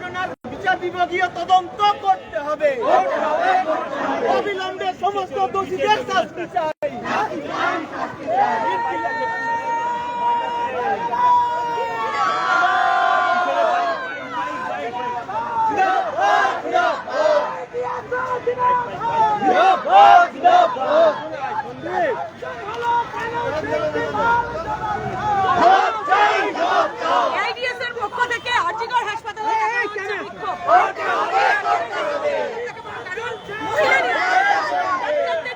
ঘটনার বিচার বিভাগীয় তদন্ত করতে হবে। অবিলম্বে সমস্ত দোষীদের শাস্তি চাই। পক্ষ থেকে হাজিগড় হাসপাতালে হচ্ছে বিক্ষোভ।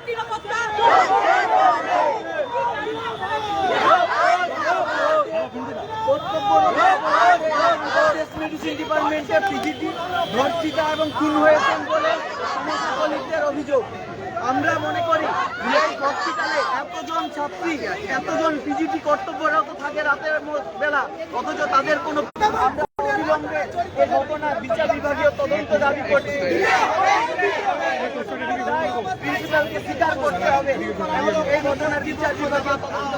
নিরাপত্তা ডিপার্টমেন্টে পিজিটি ধর্ষিতা এবং বলে অভিযোগ। আমরা মনে করি এই হসপিটালে এতজন ছাত্রী, এতজন পিজিটি কর্তব্যরত থাকে রাতের বেলা, অথচ তাদের কোনো অবিলম্বে এই ঘটনার বিচার বিভাগীয় তদন্ত দাবি করতে হবে। এই ঘটনার বিচার বিভাগীয় তদন্ত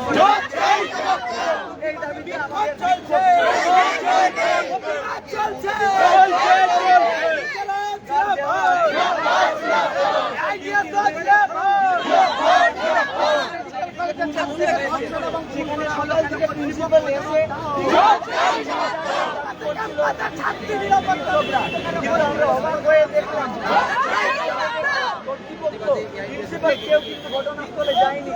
দাবিতে আমাদের আমরা অবাক হয়ে দেখলাম কর্তৃপক্ষ প্রিন্সিপাল কেউ কিন্তু ঘটনাস্থলে যায়নি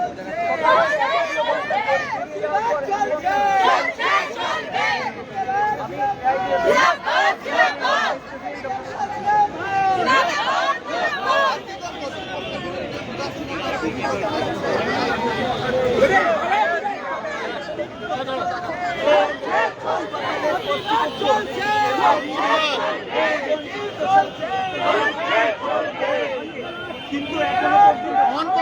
কিন্তু এখনও পর্যন্ত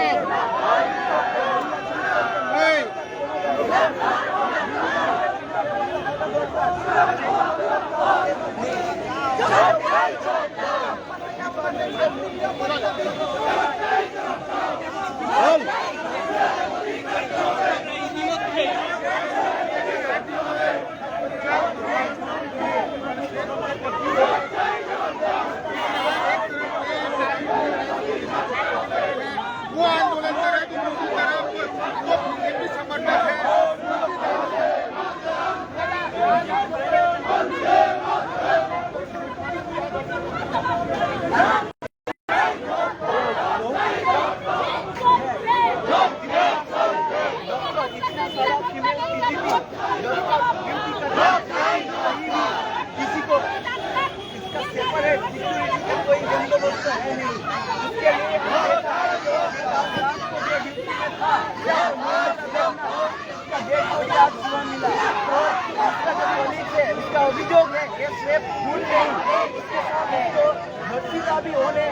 अभियोग है ये सिर्फ़ भूल नहीं इसके साथ भी होने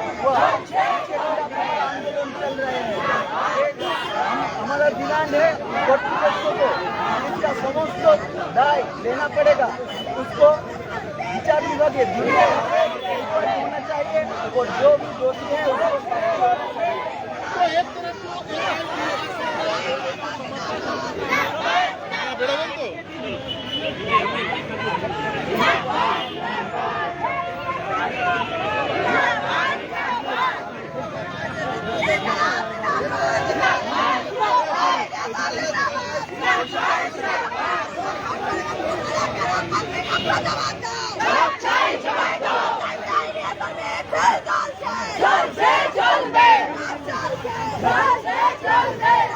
आंदोलन चल रहे हैं। हमारा डिमांड है कर्तृपक्ष को इसका समस्त दाय लेना पड़ेगा, उसको विचार विभाग होना चाहिए और जो भी दोषी है उसको চলছে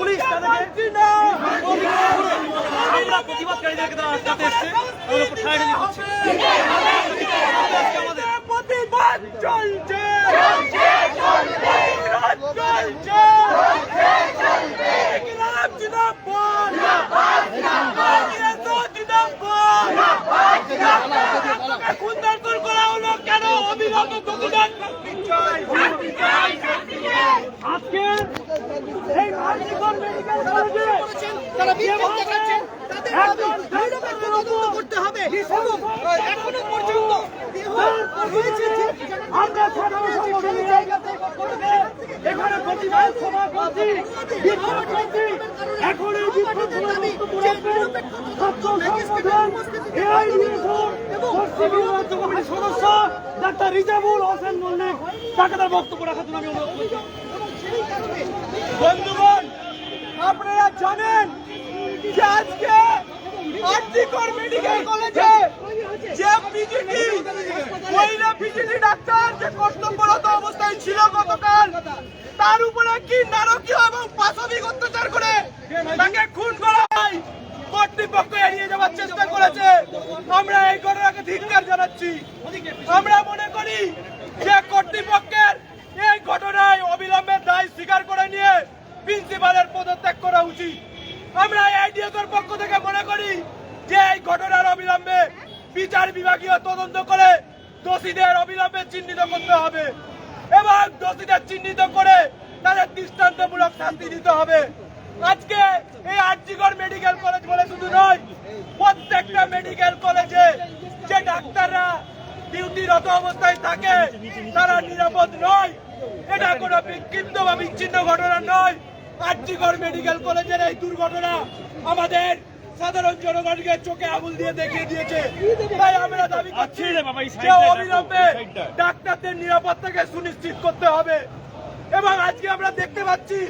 পুলিশ তাদেরকে আমরা প্রতিবাদকারীদেরকে তারা আটকাতে এসছে। আমাদের উপর করছে আজকে আমাদের প্রতিবাদ চলছে। চলছে চলছে। আজকে এই আরজিকর মেডিকেল কলেজে তারা বিক্ষোভ দেখাচ্ছেন তাদের দাবি নিরপেক্ষ তদন্ত করতে হবে এখনও পর্যন্ত আমরা সাধারণ সংগঠনের জায়গা থেকে এখানে প্রতিবাদ সভা করছি, বিক্ষোভ করছি এখন এই বিক্ষোভ সভায় বক্তব্য রাখবেন ছাত্র সংগঠন এআইডিএসও পশ্চিম রাজ্য কমিটির সদস্য ডাক্তার আপনারা জানেন যে আজকে আরজিকর মেডিকেল কলেজে যে পিজিটি মহিলা পিজিটি ডাক্তার যে কর্তব্যরত অবস্থায় ছিল গতকাল তার উপরে কি নারকীয় এবং পাশবিক অত্যাচার করে তাকে খুন করা কর্তৃপক্ষ এড়িয়ে যাওয়ার চেষ্টা করেছে। আমরা এই ঘটনাকে ধিক্কার জানাচ্ছি। আমরা মনে করি যে কর্তৃপক্ষের এই ঘটনায় অবিলম্বে দায় স্বীকার করে নিয়ে প্রিন্সিপালের পদত্যাগ করা উচিত। আমরা আইডিএসের পক্ষ থেকে মনে করি যে এই ঘটনার অবিলম্বে বিচার বিভাগীয় তদন্ত করে দোষীদের অবিলম্বে চিহ্নিত করতে হবে। এবং দোষীদের চিহ্নিত করে তাদের দৃষ্টান্তমূলক শাস্তি দিতে হবে। আজকে এই আরজিগড় মেডিকেল কলেজ বলে শুধু নয়, প্রত্যেকটা মেডিকেল কলেজে যে ডাক্তাররা ডিউটিরত অবস্থায় থাকে, তারা নিরাপদ নয়। এটা কোনো বিক্ষিপ্ত বা বিচ্ছিন্ন ঘটনা নয়। আরজিগড় মেডিকেল কলেজের এই দুর্ঘটনা আমাদের সাধারণ জনগণকে চোখে আঙুল দিয়ে দেখিয়ে দিয়েছে। তাই আমরা দাবি করছি যে অবিলম্বে ডাক্তারদের নিরাপত্তাকে সুনিশ্চিত করতে হবে। এবং আজকে আমরা দেখতে পাচ্ছি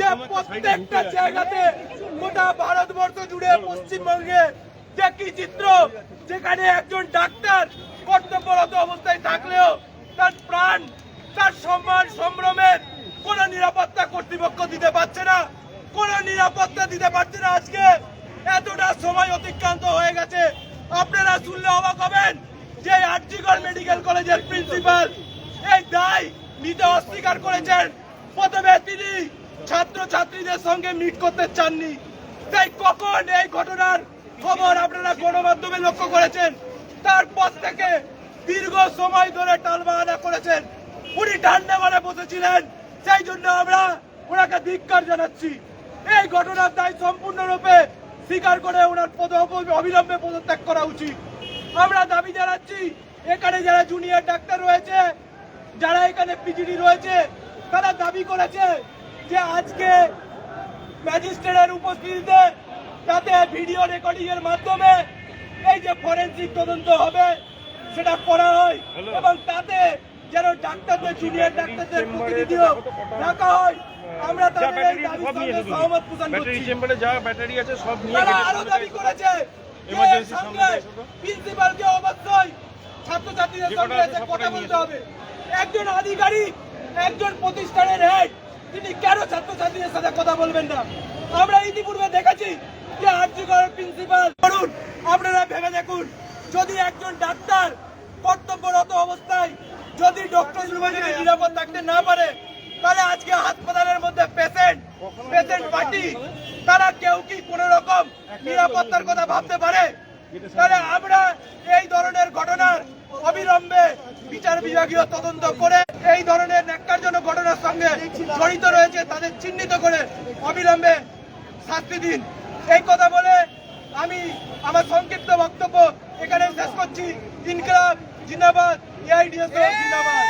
যে প্রত্যেকটা জায়গাতে গোটা ভারতবর্ষ জুড়ে পশ্চিমবঙ্গে যে কি চিত্র যেখানে একজন ডাক্তার কর্তব্যরত অবস্থায় থাকলেও তার প্রাণ তার সম্মান সম্ভ্রমের কোন নিরাপত্তা কর্তৃপক্ষ দিতে পারছে না কোন নিরাপত্তা দিতে পারছে না আজকে। এতটা সময় অতিক্রান্ত হয়ে গেছে। আপনারা শুনলে অবাক হবেন যে আরজিগড় মেডিকেল কলেজের প্রিন্সিপাল, এই দায় নিতে অস্বীকার করেছেন। প্রথমে তিনি ছাত্র ছাত্রীদের সঙ্গে মিট করতে চাননি। তাই কখন এই ঘটনার খবর আপনারা গণমাধ্যমে লক্ষ্য করেছেন? তারপর থেকে দীর্ঘ সময় ধরে টালবাহানা করেছেন। উনি ঠান্ডা মানে বসেছিলেন, সেই জন্য আমরা ওনাকে ধিক্কার জানাচ্ছি। এই ঘটনার দায় সম্পূর্ণরূপে স্বীকার করে ওনার পদ অবিলম্বে পদত্যাগ করা উচিত। আমরা দাবি জানাচ্ছি এখানে যারা জুনিয়র ডাক্তার রয়েছে যারা এখানে পিজিডি রয়েছে তারা দাবি করেছে যে আজকে ম্যাজিস্ট্রেটের উপস্থিতিতে তাতে ভিডিও রেকর্ডিং এর মাধ্যমে এই যে ফরেন্সিক তদন্ত হবে সেটা করা হয় এবং তাতে যেন ডাক্তারদের জুনিয়র ডাক্তারদের প্রতিনিধিও রাখা হয়। আমরা তাদের এই দাবির সঙ্গে সহমত পোষণ ব্যাটারি করছি। চেম্বারে যা ব্যাটারি আছে সব নিয়ে তারা আরও দাবি করেছে সামনে। প্রিন্সিপালকে অবশ্যই ছাত্রছাত্রীদের সঙ্গে এসে কথা বলতে হবে। একজন আধিকারিক একজন প্রতিষ্ঠানের হেড তিনি কেন ছাত্রছাত্রীদের সাথে কথা বলবেন না? আমরা ইতিপূর্বে দেখেছি যে আর্যগড়ের প্রিন্সিপাল করুন আপনারা ভেবে দেখুন যদি একজন ডাক্তার কর্তব্যরত অবস্থায় যদি ডক্টর নিরাপদ থাকতে না পারে তাহলে আজকে হাসপাতালের মধ্যে পেশেন্ট পেশেন্ট পার্টি তারা কেউ কি কোনো রকম নিরাপত্তার কথা ভাবতে পারে? তাহলে আমরা এই ধরনের ঘটনার অবিলম্বে বিচার বিভাগীয় তদন্ত করে এই ধরনের ন্যাক্কারজনক ঘটনার সঙ্গে জড়িত রয়েছে, তাদের চিহ্নিত করে অবিলম্বে শাস্তি দিন। এই কথা বলে আমি আমার সংক্ষিপ্ত বক্তব্য এখানে শেষ করছি। ইনকলাব জিন্দাবাদ, এআইডিএস জিন্দাবাদ।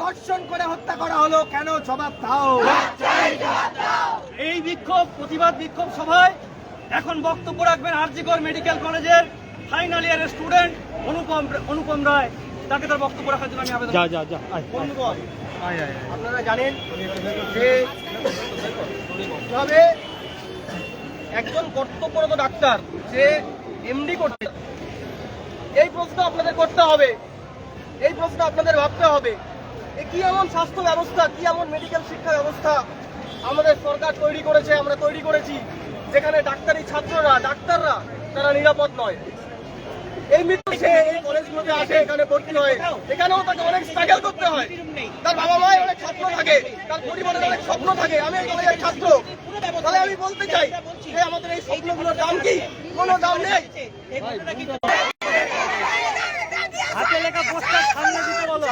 ধর্ষণ করে হত্যা করা হলো কেন জবাব দাও এই বিক্ষোভ প্রতিবাদ বিক্ষোভ সভায় এখন বক্তব্য রাখবেন আরজিকর মেডিকেল কলেজের ফাইনাল ইয়ারের স্টুডেন্ট অনুপম অনুপম রায়। তাকে তার বক্তব্য রাখার জন্য আমি আবেদন আপনারা জানেন যে তবে একজন কর্তব্যরত ডাক্তার, যে এমডি করতে এই প্রশ্ন আপনাদের করতে হবে। এই প্রশ্ন আপনাদের ভাবতে হবে। এ কি এমন স্বাস্থ্য ব্যবস্থা, কি এমন মেডিকেল শিক্ষা ব্যবস্থা আমাদের সরকার তৈরি করেছে, আমরা তৈরি করেছি, যেখানে ডাক্তারি ছাত্ররা, ডাক্তাররা তারা নিরাপদ নয়। এই মৃত্যু সে এই কলেজগুলোতে আসে, এখানে ভর্তি হয়। এখানেও তাকে অনেক স্ট্রাগল করতে হয়। তার বাবা মায়ের অনেক স্বপ্ন থাকে তার পরিবারের অনেক স্বপ্ন থাকে আমি এই কলেজের ছাত্র তাহলে আমি বলতে চাই যে আমাদের এই স্বপ্নগুলোর দাম কি কোনো দাম নেই হাতে লেখা পোস্টার সামনে দিতে বলো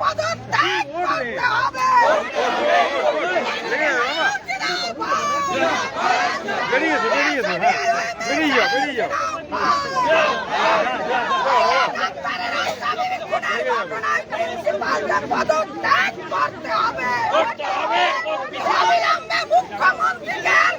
পদত্যাগ করতে হবে বেরিয়েছে বেরিয়েছে হ্যাঁ বেরিয়ে যাও বেরিয়ে যাও পদত্যাগ করতে হবে অবিলম্বে মুখ্যমন্ত্রীকে দায়িত্ব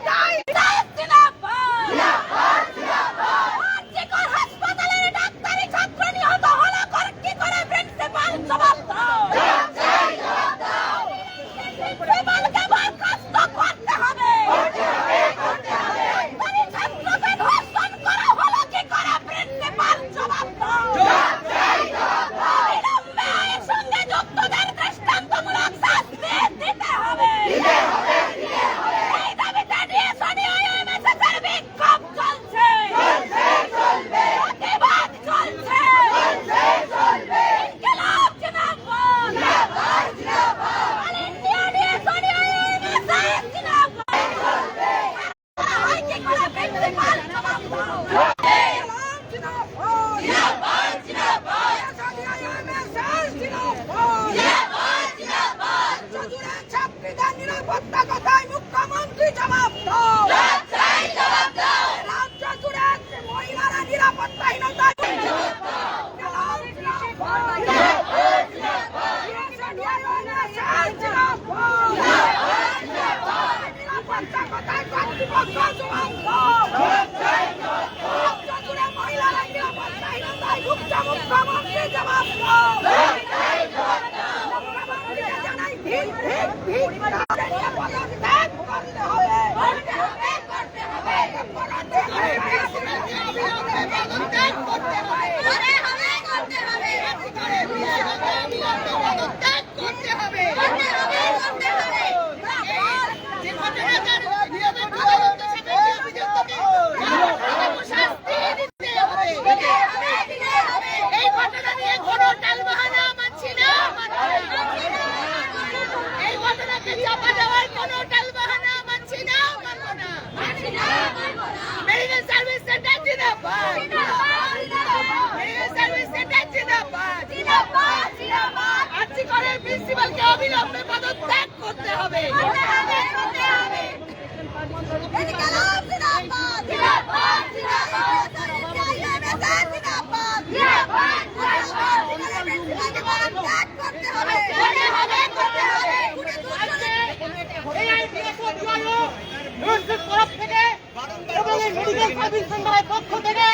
পক্ষ থেকে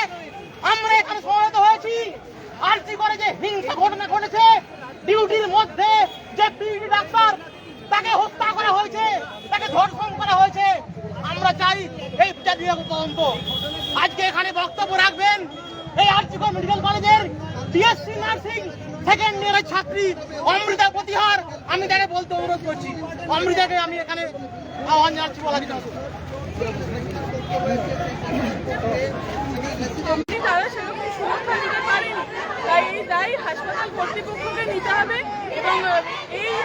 আমরা এখানে সমবেত হয়েছি। আরজি করে যে হিংসা ঘটনা ঘটেছে ডিউটির মধ্যে যে পিডি ডাক্তার তাকে হত্যা করা হয়েছে তাকে ধর্ষণ করা হয়েছে আমরা চাই এই জাতীয় তদন্ত আজকে এখানে বক্তব্য রাখবেন এই আরজিকর মেডিকেল কলেজের বিএসসি নার্সিং সেকেন্ড ইয়ারের ছাত্রী অমৃতা প্রতিহার। আমি তাকে বলতে অনুরোধ করছি। অমৃতাকে আমি এখানে আহ্বান জানাচ্ছি বলা দিতে তাই এই দায় হাসপাতাল কর্তৃপক্ষকে নিতে হবে এবং এই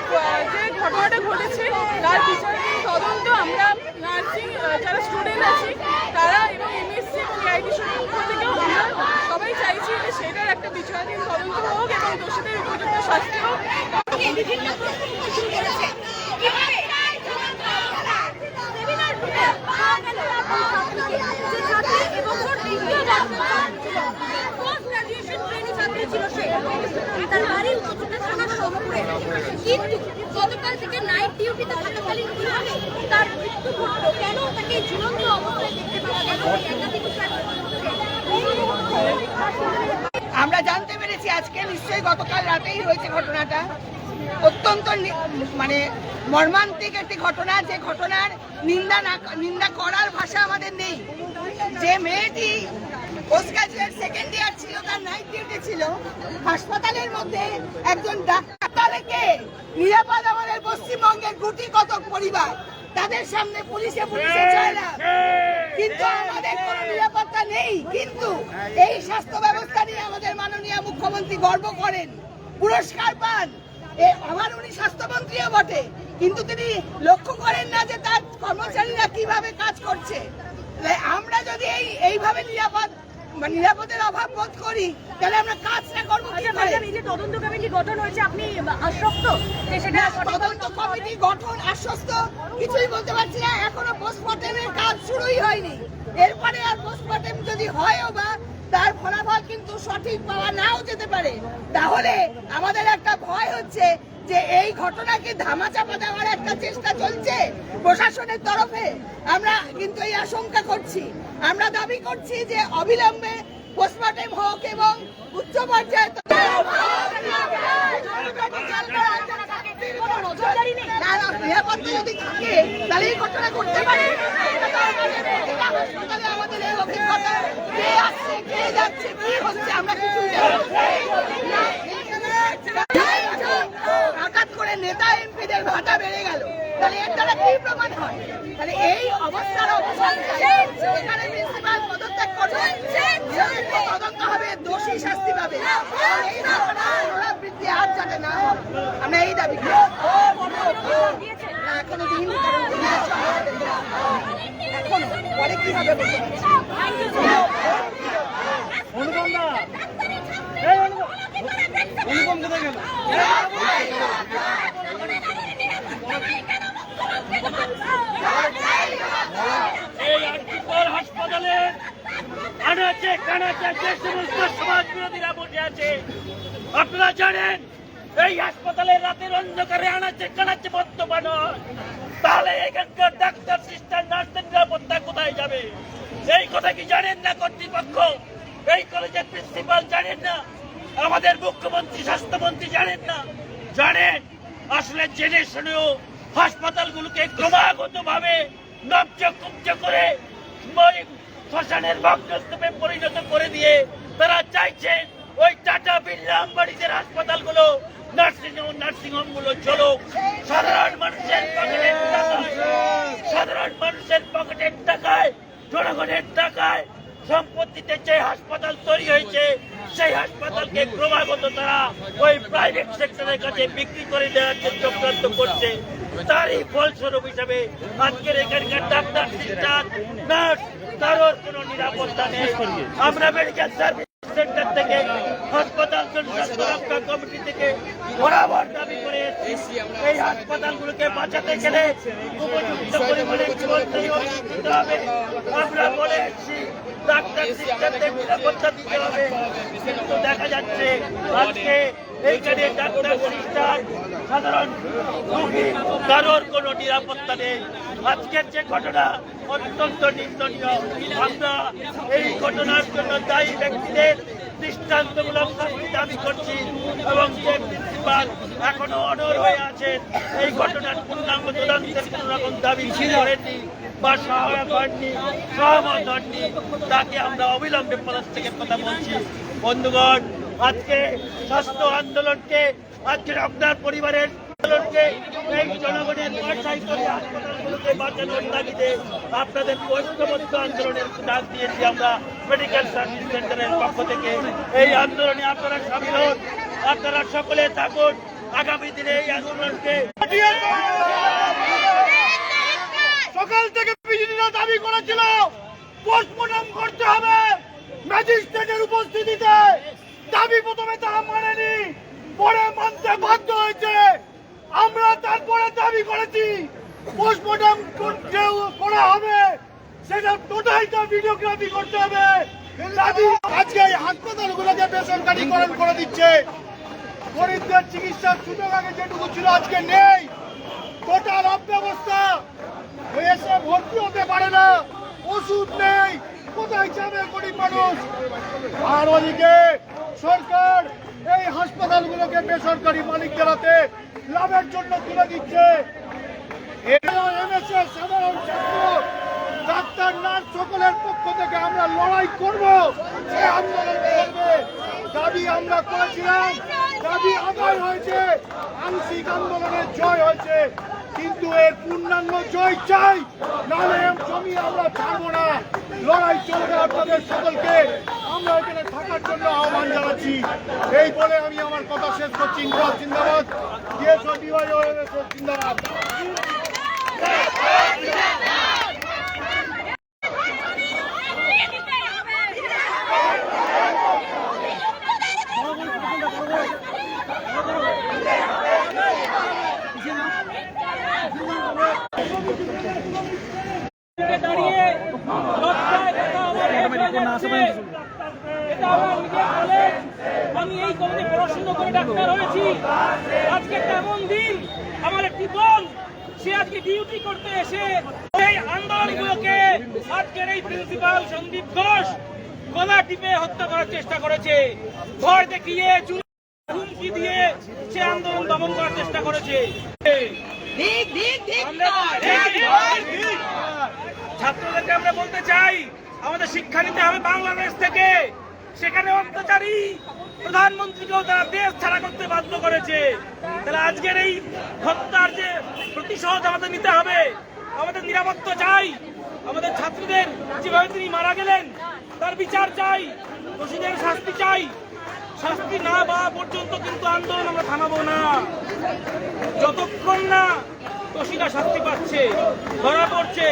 যে ঘটনাটা ঘটেছে, তার বিচারাধীন তদন্ত আমরা নার্সিং যারা স্টুডেন্ট আছি, তারা এবং এমএসসি এবং আইটি পক্ষ থেকেও আমরা সবাই চাইছি যে সেটার একটা বিচারাধীন তদন্ত হোক এবং দোষীদের উপযুক্ত শাস্তি হোক। বিভিন্ন আমরা জানতে পেরেছি আজকে নিশ্চয়ই গতকাল রাতেই হয়েছে ঘটনাটা। অত্যন্ত মানে মর্মান্তিক একটি ঘটনা, যে ঘটনার নিন্দা না নিন্দা করার ভাষা আমাদের নেই। যে মেয়েটি পোস্ট সেকেন্ড ইয়ার ছিল, তার নাইট ডিউটি ছিল। হাসপাতালের মধ্যে একজন ডাক্তারকে নিরাপদ আমাদের পশ্চিমবঙ্গের গুটি কত পরিবার, তাদের সামনে পুলিশে পুলিশে চায় না কিন্তু আমাদের কোনো নিরাপত্তা নেই, কিন্তু এই স্বাস্থ্য ব্যবস্থা নিয়ে আমাদের মাননীয় মুখ্যমন্ত্রী গর্ব করেন। পুরস্কার পান। আমার উনি স্বাস্থ্যমন্ত্রীও বটে। কিন্তু তিনি লক্ষ্য করেন না যে তার কর্মচারীরা কীভাবে কাজ করছে। আমরা যদি এই, এইভাবে নিরাপদ নিরাপদের অভাব বোধ করি তাহলে আমরা কাজটা করব আচ্ছা এই যে তদন্ত কমিটি গঠন হয়েছে আপনি আশ্বস্ত সেটা তদন্ত কমিটি গঠন আশ্বস্ত কিছুই বলতে পারছি না এখনও পোস্টমর্টেমের কাজ শুরুই হয়নি। এরপরে আর পোস্টমর্টেম যদি হয়ও বা তার ফলাফল কিন্তু সঠিক পাওয়া নাও যেতে পারে। তাহলে আমাদের একটা ভয় হচ্ছে যে এই ঘটনাকে ধামাচাপা দেওয়ার একটা চেষ্টা চলছে প্রশাসনের তরফে আমরা কিন্তু এই আশঙ্কা করছি আমরা দাবি করছি যে অবিলম্বে পোস্টমর্টেম হোক এবং উচ্চ পর্যায়ে নিরাপত্তা যদি থাকে, তাহলে এই ঘটনা। আমাদের এই অভিজ্ঞতা। কে যাচ্ছে, কি আমরা জানি নেতা এমপিদের ভাতা বেড়ে গেল। তাহলে এর দ্বারা কি প্রমাণ হয়? তাহলে এই অবস্থার অবসান চাই। এখানে প্রিন্সিপাল পদত্যাগ করবে। তদন্ত হবে দোষী শাস্তি পাবে। আর এই ঘটনার পুনরাবৃত্তি আর যাতে না হয় আমরা এই দাবি এখনও দিইনি, কারণ পুলিশের সঙ্গে আমাদের নেই। এখনও। পরে কি হবে বলতে পারছি না। এই আর্টিকল হাসপাতালে কানাচে যে আছে। আপনারা জানেন, এই হাসপাতালে রাতের অন্ধকারে আনাচে কানাচে বর্তমান। তাহলে এখানকার ডাক্তার, সিস্টার নার্সের নিরাপত্তা কোথায় যাবে? এই কথা কি জানেন না কর্তৃপক্ষ? এই কলেজের প্রিন্সিপাল জানেন না? আমাদের মুখ্যমন্ত্রী, স্বাস্থ্যমন্ত্রী জানেন না? জানেন, আসলে জেনে শুনেও হাসপাতালগুলোকে ক্রমাগত ভাবে কুব্জ করে শ্মশানের ভগ্নস্তূপে পরিণত করে দিয়ে তারা চাইছে ওই টাটা বিড়লা আম্বানিদের হাসপাতালগুলো নার্সিং হোম নার্সিং হোমগুলো চলুক। সাধারণ মানুষের পকেটের টাকায়, সাধারণ মানুষের পকেটের টাকায়, জনগণের টাকায় সম্পত্তিতে যে হাসপাতাল তৈরি হয়েছে, সেই হাসপাতালকে ক্রমাগত তারা ওই প্রাইভেট সেক্টরের কাছে বিক্রি করে দেওয়ার যে চক্রান্ত করছে, তারই ফলস্বরূপ হিসাবে আজকের এখানকার ডাক্তার, নার্স কারোর কোনো নিরাপত্তা নেই। আমরা মেডিকেল সার্ভিস সেন্টার থেকে, হাসপাতাল সুরক্ষা কমিটি থেকে বরাবর দাবি করে এসেছি। এই হাসপাতালগুলোকে বাঁচাতে গেলে উপযুক্ত পরিমাণে হবে। আমরা বলে এসেছি, ডাক্তার নিরাপত্তা দিতে হবে। কিন্তু দেখা যাচ্ছে, আজকে এইখানে ডাক্তার সিস্টার, সাধারণ রোগী, কারোর কোনো নিরাপত্তা নেই। আজকের যে ঘটনা, অত্যন্ত নিন্দনীয়। আমরা এই ঘটনার জন্য দায়ী ব্যক্তিদের দৃষ্টান্তমূলক শাস্তি দাবি করছি এবং যে প্রিন্সিপাল এখনও অনর হয়ে আছেন, এই ঘটনার পূর্ণাঙ্গ তদন্তের কোন রকম দাবি করেননি বা সহায়ক হননি সহমত হননি। তাকে আমরা অবিলম্বে পদত্যাগের কথা বলছি। বন্ধুগণ আজকে স্বাস্থ্য আন্দোলনকে, আজকে আপনার পরিবারের আন্দোলনকে এই জনগণের হাসপাতালগুলোকে বাঁচানোর তাগিদে আপনাদের ঐক্যবদ্ধ আন্দোলনের ডাক দিয়েছি আমরা মেডিকেল সার্ভিস সেন্টারের পক্ষ থেকে। এই আন্দোলনে আপনারা সামিল হন, আপনারা সকলে থাকুন, আগামী দিনে এই আন্দোলনকে সকাল থেকে বিজেপিরা দাবি করেছিল পোস্টমর্টম করতে হবে। ম্যাজিস্ট্রেটের উপস্থিতিতে দাবি প্রথমে তা মানেনি, পরে মানতে বাধ্য হয়েছে। আমরা তারপরে দাবি করেছি পোস্টমর্টম করা হবে, সেটা টোটালটা ভিডিওগ্রাফি করতে হবে। আজকে এই হাসপাতালগুলোকে বেসরকারিকরণ করে দিচ্ছে। গরিবদের চিকিৎসার সুযোগ আগে যেটুকু ছিল, আজকে নেই। টোটাল অব্যবস্থা এসে ভর্তি হতে পারে না। ওষুধ নেই। কোথায় যাবে গরিব মানুষ? আর ওদিকে সরকার, এই হাসপাতালগুলোকে বেসরকারি মালিকদের হাতে লাভের জন্য তুলে দিচ্ছে। সাধারণ ছাত্র। ডাক্তার, নার্স সকলের পক্ষ থেকে আমরা লড়াই করব। সে আন্দোলন করবে। দাবি আমরা করেছিলাম। দাবি আদায় হয়েছে। আংশিক আন্দোলনের জয় হয়েছে। কিন্তু এর পূর্ণাঙ্গ জয় চাই। নাহলে জমি আমরা ছাড়বো না। লড়াই চলবে আপনাদের সকলকে। আমরা এখানে থাকার জন্য আহ্বান জানাচ্ছি। এই বলে আমি আমার কথা শেষ করছি। ইন্দ্রাজ ডিওয়াইও জিন্দাবাদ দাঁড়িয়ে লজ্জায় কথা আমার শেষ হয়ে যাচ্ছে। এটা আমার নিজের কলেজ। আমি এই কলেজে পড়াশোনা করে ডাক্তার হয়েছি। আজকে একটা এমন দিন আমার একটি বোন সে আজকে ডিউটি করতে এসে এই আন্দোলনগুলোকে আজকের এই প্রিন্সিপাল সন্দীপ ঘোষ গলা টিপে হত্যা করার চেষ্টা করেছে। ভয় দেখিয়ে হুমকি দিয়ে সে আন্দোলন দমন করার চেষ্টা করেছে। ছাত্রদেরকে আমরা বলতে চাই আমাদের শিক্ষা নিতে হবে বাংলাদেশ থেকে। সেখানে অত্যাচারী প্রধানমন্ত্রীকেও তারা দেশ ছাড়া করতে বাধ্য করেছে। তাহলে আজকের এই হত্যার যে প্রতিশোধ আমাদের নিতে হবে, আমাদের নিরাপত্তা চাই, আমাদের ছাত্রদের যেভাবে তিনি মারা গেলেন, তার বিচার চাই, দোষীদের শাস্তি চাই। শাস্তি না পাওয়া পর্যন্ত কিন্তু আন্দোলন আমরা থামাবো না। যতক্ষণ না দোষীরা শাস্তি পাচ্ছে, ধরা পড়ছে,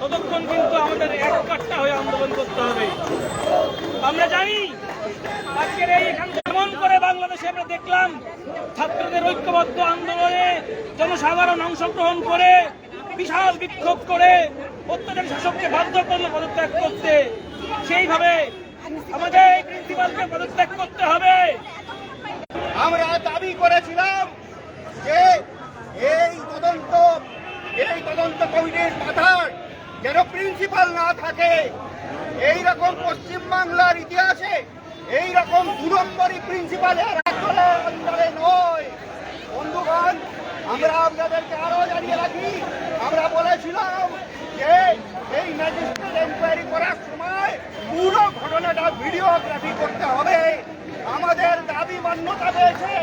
ততক্ষণ কিন্তু আমাদের এক কাট্টা হয়ে আন্দোলন করতে হবে। আমরা জানি আজকের এই করে বাংলাদেশে দেখলাম, ছাত্রদের ঐক্যবদ্ধ আন্দোলনে জনসাধারণ অংশগ্রহণ করে, বিশাল বিক্ষোভ করে অত্যাচারী শাসককে বাধ্য করল পদত্যাগ করতে, সেইভাবে আমাদের প্রিন্সিপালকে পদত্যাগ করতে হবে। আমরা দাবি করেছিলাম যে এই তদন্ত এই তদন্ত কমিটির মাথায় যেন প্রিন্সিপাল না থাকে এই রকম পশ্চিম ইতিহাসে এই রকম দু নম্বরই প্রিন্সিপালের অঞ্চলে নয়। বন্ধুগণ, আমরা আপনাদেরকে আরও জানিয়ে রাখি, আমরা বলেছিলাম যে এই ম্যাজিস্ট্রেট এনকোয়ারি করার সময় পুরো ঘটনাটা ভিডিওগ্রাফি করতে হবে। আমাদের দাবি মান্যতা পেয়েছে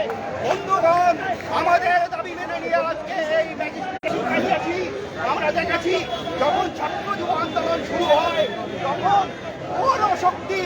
বন্ধুগণ, আমাদের দাবি মেনে নিয়ে আজকে এই ম্যাজিস্ট্রেট আমরা দেখেছি যখন ছাত্র যুব আন্দোলন শুরু হয়, তখন পুরো শক্তি